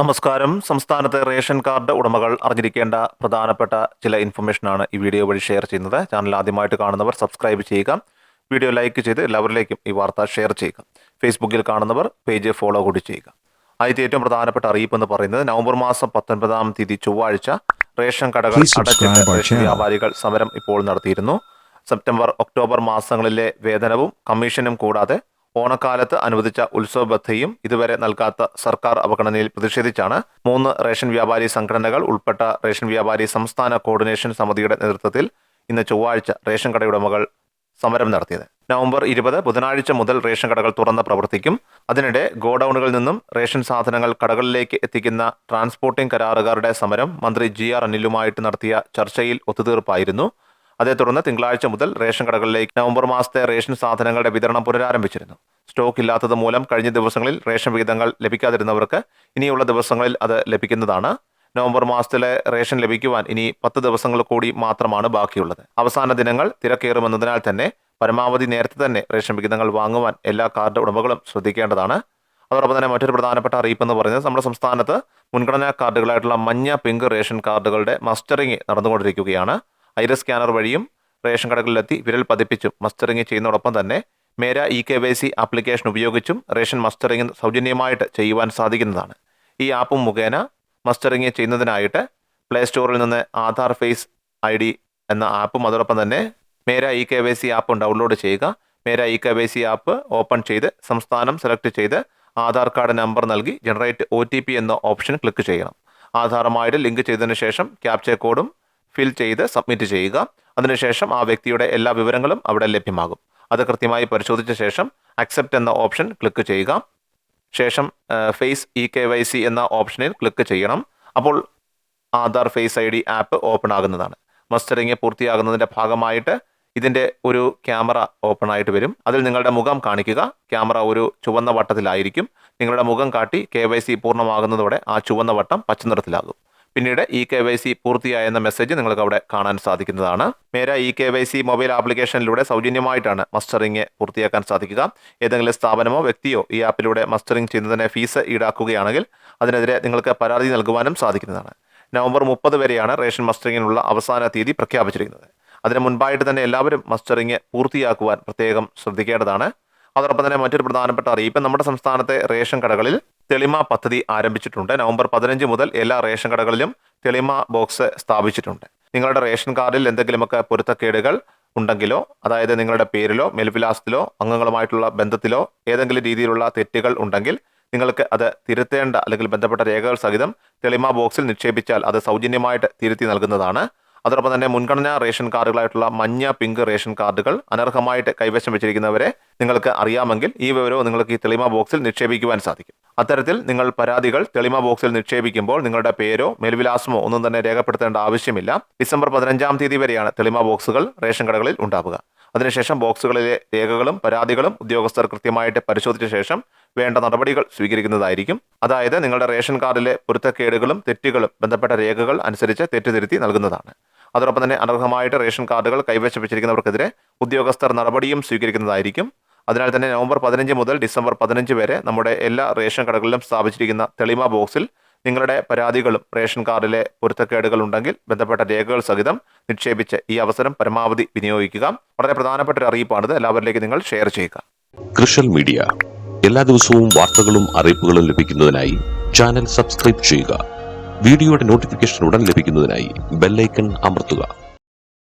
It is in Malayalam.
നമസ്കാരം. സംസ്ഥാനത്തെ റേഷൻ കാർഡ് ഉടമകൾ അറിഞ്ഞിരിക്കേണ്ട പ്രധാനപ്പെട്ട ചില ഇൻഫർമേഷനാണ് ഈ വീഡിയോ വഴി ഷെയർ ചെയ്യുന്നത്. ചാനൽ ആദ്യമായിട്ട് കാണുന്നവർ സബ്സ്ക്രൈബ് ചെയ്യുക. വീഡിയോ ലൈക്ക് ചെയ്ത് എല്ലാവരിലേക്കും ഈ വാർത്ത ഷെയർ ചെയ്യുക. ഫേസ്ബുക്കിൽ കാണുന്നവർ പേജ് ഫോളോ കൂടി ചെയ്യുക. ആദ്യത്തെ ഏറ്റവും പ്രധാനപ്പെട്ട അറിയിപ്പ് എന്ന് പറയുന്നത് നവംബർ മാസം പത്തൊൻപതാം തീയതി ചൊവ്വാഴ്ച റേഷൻ കടകൾ അടച്ചിട്ട് റേഷൻ വ്യാപാരികൾ സമരം ഇപ്പോൾ നടത്തിയിരുന്നു. സെപ്റ്റംബർ ഒക്ടോബർ മാസങ്ങളിലെ വേതനവും കമ്മീഷനും കൂടാതെ ഓണക്കാലത്ത് അനുവദിച്ച ഉത്സവ ബദ്ധയും ഇതുവരെ നൽകാത്ത സർക്കാർ അവഗണനയിൽ പ്രതിഷേധിച്ചാണ് മൂന്ന് റേഷൻ വ്യാപാരി സംഘടനകൾ ഉൾപ്പെട്ട റേഷൻ വ്യാപാരി സംസ്ഥാന കോർഡിനേഷൻ സമിതിയുടെ നേതൃത്വത്തിൽ ഇന്ന് ചൊവ്വാഴ്ച റേഷൻ കടയുടമകൾ സമരം നടത്തിയത്. നവംബർ ഇരുപത് ബുധനാഴ്ച മുതൽ റേഷൻ കടകൾ തുറന്ന് പ്രവർത്തിക്കും അതിനിടെ ഗോഡൌണുകളിൽ നിന്നും റേഷൻ സാധനങ്ങൾ കടകളിലേക്ക് എത്തിക്കുന്ന ട്രാൻസ്പോർട്ടിംഗ് കരാറുകാരുടെ സമരം മന്ത്രി ജി ആർ അനിലുമായിട്ട് നടത്തിയ ചർച്ചയിൽ ഒത്തുതീർപ്പായിരുന്നു. അതേ തുടർന്ന് തിങ്കളാഴ്ച മുതൽ റേഷൻ കടകളിലേക്ക് നവംബർ മാസത്തെ റേഷൻ സാധനങ്ങളുടെ വിതരണം പുനരാരംഭിച്ചിരുന്നു. സ്റ്റോക്ക് ഇല്ലാത്തത് മൂലം കഴിഞ്ഞ ദിവസങ്ങളിൽ റേഷൻ വിഹിതങ്ങൾ ലഭിക്കാതിരുന്നവർക്ക് ഇനിയുള്ള ദിവസങ്ങളിൽ അത് ലഭിക്കുന്നതാണ്. നവംബർ മാസത്തിലെ റേഷൻ ലഭിക്കുവാൻ ഇനി പത്ത് ദിവസങ്ങൾ കൂടി മാത്രമാണ് ബാക്കിയുള്ളത്. അവസാന ദിനങ്ങൾ തിരക്കേറുമെന്നതിനാൽ തന്നെ പരമാവധി നേരത്തെ തന്നെ റേഷൻ വിഹിതങ്ങൾ വാങ്ങുവാൻ എല്ലാ കാർഡ് ഉടമകളും ശ്രദ്ധിക്കേണ്ടതാണ്. അതോടൊപ്പം തന്നെ മറ്റൊരു പ്രധാനപ്പെട്ട അറിയിപ്പ് എന്ന് പറയുന്നത് നമ്മുടെ സംസ്ഥാനത്ത് മുൻഗണനാ കാർഡുകളായിട്ടുള്ള മഞ്ഞ പിങ്ക് റേഷൻ കാർഡുകളുടെ മസ്റ്ററിംഗ് നടന്നുകൊണ്ടിരിക്കുകയാണ്. ഐറസ് സ്കാനർ വഴിയും റേഷൻ കടകളിലെത്തി വിരൽ പതിപ്പിച്ചും മസ്റ്ററിംഗ് ചെയ്യുന്നതോടൊപ്പം തന്നെ Mera e K Y C application ഉപയോഗിച്ചും റേഷൻ മസ്റ്ററിംഗ് സൗജന്യമായിട്ട് ചെയ്യുവാൻ സാധിക്കുന്നതാണ്. ഈ ആപ്പ് മുഖേന മസ്റ്ററിംഗ് ചെയ്യുന്നതിനായിട്ട് പ്ലേ സ്റ്റോറിൽ നിന്ന് ആധാർ ഫേസ് ഐ ഡി എന്ന ആപ്പും അതോടൊപ്പം തന്നെ Mera e K Y C ആപ്പും ഡൗൺലോഡ് ചെയ്യുക. Mera e K Y C app open ചെയ്ത് സംസ്ഥാനം സെലക്ട് ചെയ്ത് ആധാർ കാർഡ് നമ്പർ നൽകി ജനറേറ്റ് ഒ ടി പി എന്ന ഓപ്ഷൻ ക്ലിക്ക് ചെയ്യണം. ആധാറുമായിട്ട് ലിങ്ക് ചെയ്തതിന് ശേഷം ക്യാപ്ചർ കോഡും ഫിൽ ചെയ്ത് സബ്മിറ്റ് ചെയ്യുക. അതിനുശേഷം ആ വ്യക്തിയുടെ എല്ലാ വിവരങ്ങളും അവിടെ ലഭ്യമാകും. അത് കൃത്യമായി പരിശോധിച്ച ശേഷം അക്സെപ്റ്റ് എന്ന ഓപ്ഷൻ ക്ലിക്ക് ചെയ്യുക. ശേഷം face e K Y C എന്ന ഓപ്ഷനിൽ ക്ലിക്ക് ചെയ്യണം. അപ്പോൾ Aadhaar face I D app open ആകുന്നതാണ്. Mustering പൂർത്തിയാകുന്നതിന്റെ ഭാഗമായിട്ട് ഇതിന്റെ ഒരു ക്യാമറ ഓപ്പൺ ആയിട്ട് വരും. അതിൽ നിങ്ങളുടെ മുഖം കാണിക്കുക. ക്യാമറ ഒരു ചുവന്ന വട്ടത്തിലായിരിക്കും. നിങ്ങളുടെ മുഖം കാട്ടി കെ വൈ സി പൂർണമാകുന്നതോടെ ആ ചുവന്ന വട്ടം പച്ച നിറത്തിലാകും പിന്നീട് ഇ കെ വൈ സി പൂർത്തിയായെന്ന മെസ്സേജ് നിങ്ങൾക്ക് അവിടെ കാണാൻ സാധിക്കുന്നതാണ്. Mera E K Y C mobile ആപ്ലിക്കേഷനിലൂടെ സൗജന്യമായിട്ടാണ് മസ്റ്ററിംഗ് പൂർത്തിയാക്കാൻ സാധിക്കുക. ഏതെങ്കിലും സ്ഥാപനമോ വ്യക്തിയോ ഈ ആപ്പിലൂടെ മസ്റ്ററിംഗ് ചെയ്യുന്നതിന് ഫീസ് ഈടാക്കുകയാണെങ്കിൽ അതിനെതിരെ നിങ്ങൾക്ക് പരാതി നൽകുവാനും സാധിക്കുന്നതാണ്. നവംബർ മുപ്പത് വരെയാണ് റേഷൻ മസ്റ്ററിങ്ങിനുള്ള അവസാന തീയതി പ്രഖ്യാപിച്ചിരിക്കുന്നത്. അതിന് മുൻപായിട്ട് തന്നെ എല്ലാവരും മസ്റ്ററിംഗ് പൂർത്തിയാക്കുവാൻ പ്രത്യേകം ശ്രദ്ധിക്കേണ്ടതാണ്. അതോടൊപ്പം തന്നെ മറ്റൊരു പ്രധാനപ്പെട്ട അറിയിപ്പ് നമ്മുടെ സംസ്ഥാനത്തെ റേഷൻ കടകളിൽ തെളിമ പദ്ധതി ആരംഭിച്ചിട്ടുണ്ട്. നവംബർ പതിനഞ്ച് മുതൽ എല്ലാ റേഷൻ കടകളിലും തെളിമ ബോക്സ് സ്ഥാപിച്ചിട്ടുണ്ട്. നിങ്ങളുടെ റേഷൻ കാർഡിൽ എന്തെങ്കിലുമൊക്കെ പൊരുത്തക്കേടുകൾ ഉണ്ടെങ്കിലോ അതായത് നിങ്ങളുടെ പേരിലോ മേൽവിലാസത്തിലോ അംഗങ്ങളുമായിട്ടുള്ള ബന്ധത്തിലോ ഏതെങ്കിലും രീതിയിലുള്ള തെറ്റുകൾ ഉണ്ടെങ്കിൽ നിങ്ങൾക്ക് അത് തിരുത്തേണ്ട അല്ലെങ്കിൽ ബന്ധപ്പെട്ട രേഖകൾ സഹിതം തെളിമ ബോക്സിൽ നിക്ഷേപിച്ചാൽ അത് സൗജന്യമായിട്ട് തിരുത്തി നൽകുന്നതാണ്. അതോടൊപ്പം തന്നെ മുൻഗണനാ റേഷൻ കാർഡുകളായിട്ടുള്ള മഞ്ഞ പിങ്ക് റേഷൻ കാർഡുകൾ അനർഹമായിട്ട് കൈവശം വെച്ചിരിക്കുന്നവരെ നിങ്ങൾക്ക് അറിയാമെങ്കിൽ ഈ വിവരവും നിങ്ങൾക്ക് ഈ തെളിമ ബോക്സിൽ നിക്ഷേപിക്കുവാൻ സാധിക്കും. അത്തരത്തിൽ നിങ്ങൾ പരാതികൾ തെളിമ ബോക്സിൽ നിക്ഷേപിക്കുമ്പോൾ നിങ്ങളുടെ പേരോ മേൽവിലാസമോ ഒന്നും തന്നെ രേഖപ്പെടുത്തേണ്ട ആവശ്യമില്ല. ഡിസംബർ പതിനഞ്ചാം തീയതി വരെയാണ് തെളിമ ബോക്സുകൾ റേഷൻ കടകളിൽ ഉണ്ടാവുക. അതിനുശേഷം ബോക്സുകളിലെ രേഖകളും പരാതികളും ഉദ്യോഗസ്ഥർ കൃത്യമായിട്ട് പരിശോധിച്ച ശേഷം വേണ്ട നടപടികൾ സ്വീകരിക്കുന്നതായിരിക്കും. അതായത് നിങ്ങളുടെ റേഷൻ കാർഡിലെ പൊരുത്തക്കേടുകളും തെറ്റുകളും ബന്ധപ്പെട്ട രേഖകൾ അനുസരിച്ച് തെറ്റുതിരുത്തി നൽകുന്നതാണ്. അതോടൊപ്പം തന്നെ അനർഹമായിട്ട് റേഷൻ കാർഡുകൾ കൈവശം വെച്ചിരിക്കുന്നവർക്കെതിരെ ഉദ്യോഗസ്ഥർ നടപടിയും സ്വീകരിക്കുന്നതായിരിക്കും. അതിനാൽ തന്നെ നവംബർ പതിനഞ്ച് മുതൽ ഡിസംബർ പതിനഞ്ച് വരെ നമ്മുടെ എല്ലാ റേഷൻ കടകളിലും സ്ഥാപിച്ചിരിക്കുന്ന തെളിമ ബോക്സിൽ നിങ്ങളുടെ പരാതികളും റേഷൻ കാർഡിലെ പൊരുത്തക്കേടുകൾ ഉണ്ടെങ്കിൽ ബന്ധപ്പെട്ട രേഖകൾ സഹിതം നിക്ഷേപിച്ച് ഈ അവസരം പരമാവധി വിനിയോഗിക്കുക. വളരെ പ്രധാനപ്പെട്ട ഒരു അറിയിപ്പാണിത്. എല്ലാവരിലേക്ക് നിങ്ങൾ ഷെയർ ചെയ്യുക. കൃഷൽ മീഡിയ. എല്ലാ ദിവസവും വാർത്തകളും അറിയിപ്പുകളും ലഭിക്കുന്നതിനായി ചാനൽ സബ്സ്ക്രൈബ് ചെയ്യുക. വീഡിയോയുടെ നോട്ടിഫിക്കേഷൻ ഉടൻ ലഭിക്കുന്നതിനായി ബെല്ലൈക്കൺ അമർത്തുക.